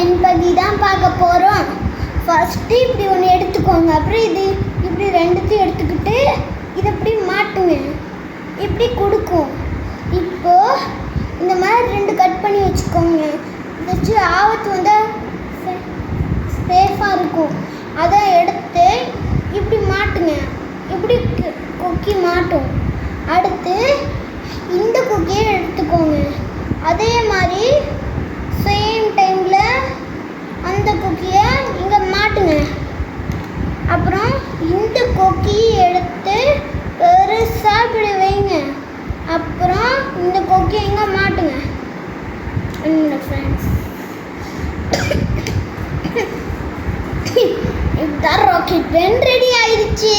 Pen பதி தான் பார்க்க போகிறோம் ஃபஸ்ட்டு இப்படி ஒன்று எடுத்துக்கோங்க. அப்புறம் இது இப்படி ரெண்டுத்தையும் எடுத்துக்கிட்டு இதை இப்படி மாட்டுங்க. இப்படி கொடுக்கும். இப்போது இந்த மாதிரி ரெண்டு கட் பண்ணி வச்சுக்கோங்க. வச்சு ஆபத்து வந்தால் சேஃபாக இருக்கும். அதை எடுத்து இப்படி மாட்டுங்க. இப்படி கு- கொக்கி மாட்டும். அடுத்து இந்த கொக்கியை எடுத்துக்கோங்க. அதே மாதிரி சேம் டைமில் ஒழுங்காக மாட்டுங்க. ஃப்ரெண்ட்ஸ் இதுதான் ராக்கெட் பென் ரெடி ஆயிடுச்சு.